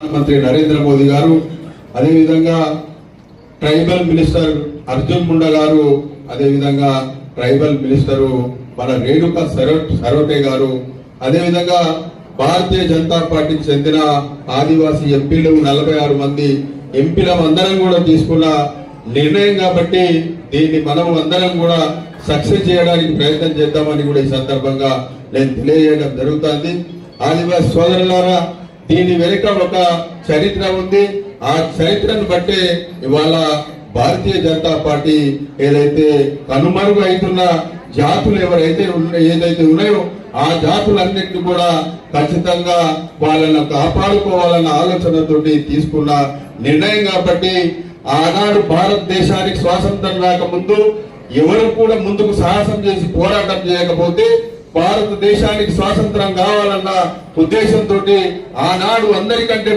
ప్రధానమంత్రి నరేంద్ర మోదీ గారు అదేవిధంగా ట్రైబల్ మినిస్టర్ అర్జున్ ముండా గారు అదేవిధంగా ట్రైబల్ మినిస్టరు మన రేణుక సరో సరోటే గారు అదేవిధంగా భారతీయ జనతా పార్టీకి చెందిన ఆదివాసీ ఎంపీలు నలభై ఆరు మంది ఎంపీల అందరం కూడా తీసుకున్న నిర్ణయం కాబట్టి దీన్ని మనం అందరం కూడా సక్సెస్ చేయడానికి ప్రయత్నం చేద్దామని కూడా ఈ సందర్భంగా నేను తెలియజేయడం జరుగుతుంది. ఆదివాసీ సోదరులారా దీని వెనుక ఒక చరిత్ర ఉంది. ఆ చరిత్రను బట్టే ఇవాళ భారతీయ జనతా పార్టీ ఏదైతే కనుమరుగు అవుతున్న జాతులు ఎవరైతే ఉన్న- ఏదైతే ఉన్నాయో ఆ జాతులన్నింటినీ కూడా ఖచ్చితంగా వాళ్ళను కాపాడుకోవాలన్న ఆలోచనతోటి తీసుకున్న నిర్ణయం కాబట్టి ఆనాడు భారతదేశానికి స్వాతంత్రం రాకముందు ఎవరు కూడా ముందుకు సాహసం చేసి పోరాటం చేయకపోతే భారతదేశానికి స్వాతంత్రం కావాలన్న ఉద్దేశంతో ఆనాడు అందరికంటే